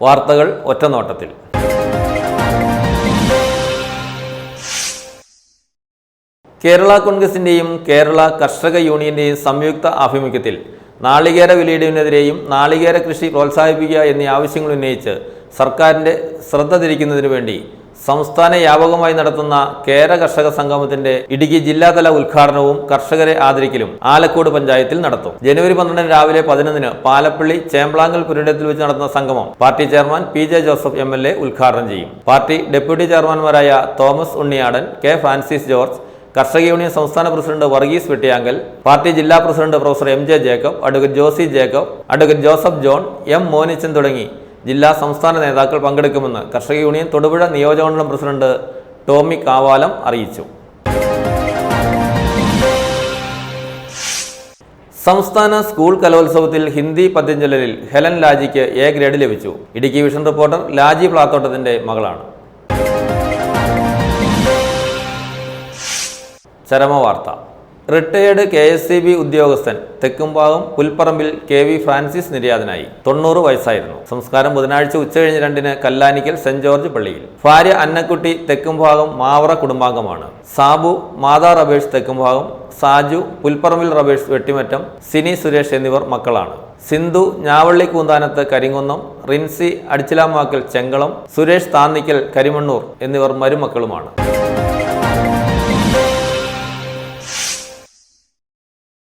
വാർത്തകൾ ഒറ്റനോട്ടത്തിൽ. കേരള കോൺഗ്രസിന്റെയും കേരള കർഷക യൂണിയന്റെയും സംയുക്ത ആഭിമുഖ്യത്തിൽ നാളികേര വിലയിടുന്നതിനെതിരെയും നാളികേര കൃഷി പ്രോത്സാഹിപ്പിക്കുക എന്നീ ആവശ്യങ്ങൾ ഉന്നയിച്ച് സർക്കാരിന്റെ ശ്രദ്ധ തിരിക്കുന്നതിനു വേണ്ടി സംസ്ഥാന വ്യാപകമായി നടത്തുന്ന കേര കർഷക സംഗമത്തിന്റെ ഇടുക്കി ജില്ലാതല ഉദ്ഘാടനവും കർഷകരെ ആദരിക്കലും ആലക്കോട് പഞ്ചായത്തിൽ നടത്തും. ജനുവരി പന്ത്രണ്ടിന് രാവിലെ പതിനൊന്നിന് പാലപ്പള്ളി ചേമ്പ്ലാങ്കൽ പുരയിടത്തിൽ വെച്ച് നടത്തുന്ന സംഗമം party chairman P J Joseph M L A ഉദ്ഘാടനം ചെയ്യും. പാർട്ടി ഡെപ്യൂട്ടി ചെയർമാൻമാരായ തോമസ് ഉണ്ണിയാടൻ കെ ഫ്രാൻസിസ് ജോർജ് കർഷക യൂണിയൻ സംസ്ഥാന പ്രസിഡന്റ് വർഗീസ് വെട്ടിയാങ്കൽ പാർട്ടി ജില്ലാ president professor M J Jacob advocate Josy Jacob advocate Joseph John M Monichan തുടങ്ങി. ജില്ലാ സംസ്ഥാന നേതാക്കൾ പങ്കെടുക്കുമെന്ന് കർഷക യൂണിയൻ തൊടുപുഴ നിയോജകമണ്ഡലം പ്രസിഡന്റ് ടോമി കാവാലം അറിയിച്ചു. സംസ്ഥാന സ്കൂൾ കലോത്സവത്തിൽ ഹിന്ദി പദ്യഞ്ചൊല്ലലിൽ ഹെലൻ ലാജിക്ക് എ ഗ്രേഡ് ലഭിച്ചു. ഇടുക്കി വിഷൻ റിപ്പോർട്ടർ ലാജി പ്ലാത്തോട്ടത്തിന്റെ മകളാണ്. ചരമവാർത്ത retired K S C B ഉദ്യോഗസ്ഥൻ തെക്കുംഭാഗം പുൽപ്പറമ്പിൽ കെ വി ഫ്രാൻസിസ് നിര്യാതനായി. തൊണ്ണൂറ് വയസ്സായിരുന്നു. സംസ്കാരം ബുധനാഴ്ച ഉച്ചകഴിഞ്ഞ് രണ്ടിന് കല്ലാനിക്കൽ സെന്റ് ജോർജ് പള്ളിയിൽ. ഭാര്യ അന്നക്കുട്ടി തെക്കുംഭാഗം മാവറ കുടുംബാംഗമാണ്. സാബു മാതാ റബേഷ് തെക്കുംഭാഗം സാജു പുൽപ്പറമ്പിൽ റബേഷ് വെട്ടിമറ്റം സിനി സുരേഷ് എന്നിവർ മക്കളാണ്. സിന്ധു ഞാവള്ളി കൂന്താനത്ത് കരിങ്കുന്നം റിൻസി അടിച്ചിലാമാക്കൽ ചെങ്കളം സുരേഷ് താന്നിക്കൽ കരിമണ്ണൂർ എന്നിവർ മരുമക്കളുമാണ്.